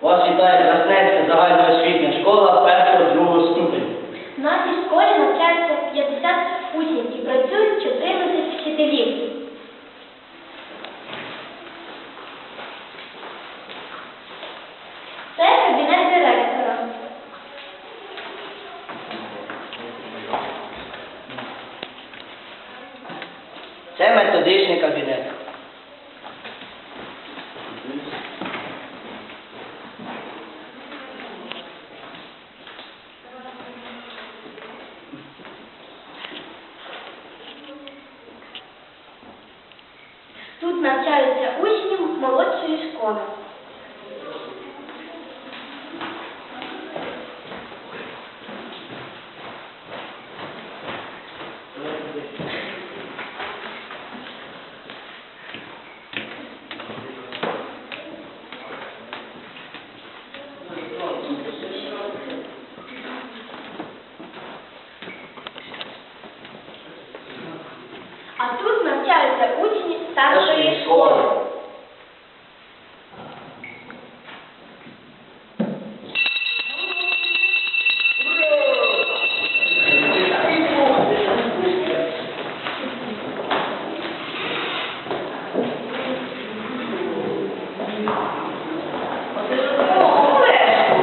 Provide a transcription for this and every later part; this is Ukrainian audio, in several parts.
Вас вітає Красненська загальноосвітня школа першого другого ступеня. В нашій школі навчається 50 учнів і працюють 14 вчителів. Це кабінет директора. Це методичний кабінет. Тут навчаються учні молодшої школи. А тут навчаються учні старшої школи.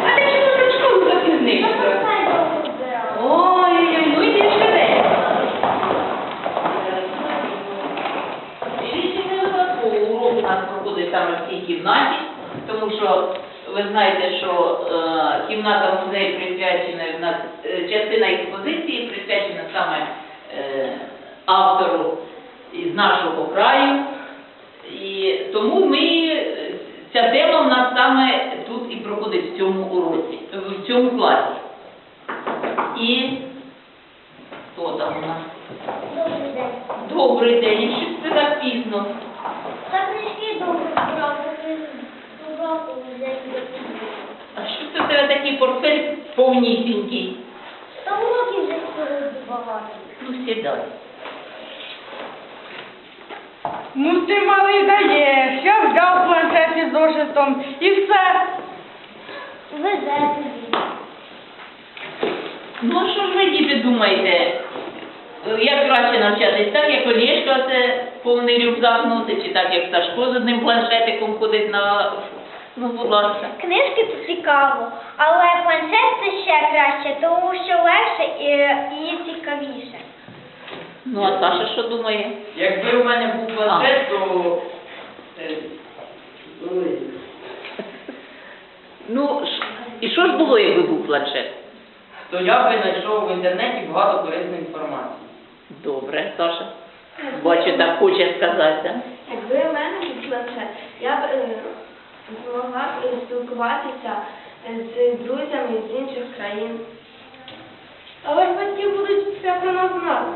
А ти чому за школу запізнився? Ой, ну йди швиденько. Дивіться, не випадково урок у нас проходить саме в цій кімнаті, тому що ви знаєте, що е, кімната музею присвячена, в нас, е, частина експозиції присвячена саме е, автору із нашого краю. І тому ми, ця тема в нас саме тут і проходить в цьому уроці, в цьому класі. І хто там у нас? Добрий день. Добрий день, і що це так пізно? Та книжки добре уроку взяти. А що це в тебе такий портфель повнісінький? Та уроків вже скоро багато. Ну, сідай. Ну ти малий даєш, я взяв планшет із зошитом і все. Везе тобі. Ну, а що ж ви, діти, думаєте? Е, Як краще навчатись? Так, як Олєшка це повний рюкзак носить, чи так, як Сашко з одним планшетиком ходить на... Ну, будь ласка. Книжки це цікаво, але планшет це ще краще, тому що легше і, і цікавіше. Ну, а Саша що думає? Якби у мене був планшет, то е, ой, Ну, ш- і що ж було, якби був планшет? то я би знайшов в інтернеті багато корисної інформації. Добре, Саша. Бачу, так хоче сказати. Якби в мене був я б е, змогла б е, спілкуватися е, з друзями з інших країн. Але ж батьки будуть все про нас знати.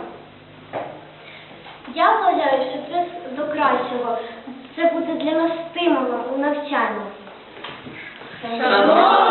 Я вважаю, що це до кращого. Це буде для нас стимулом у навчанні. Шановні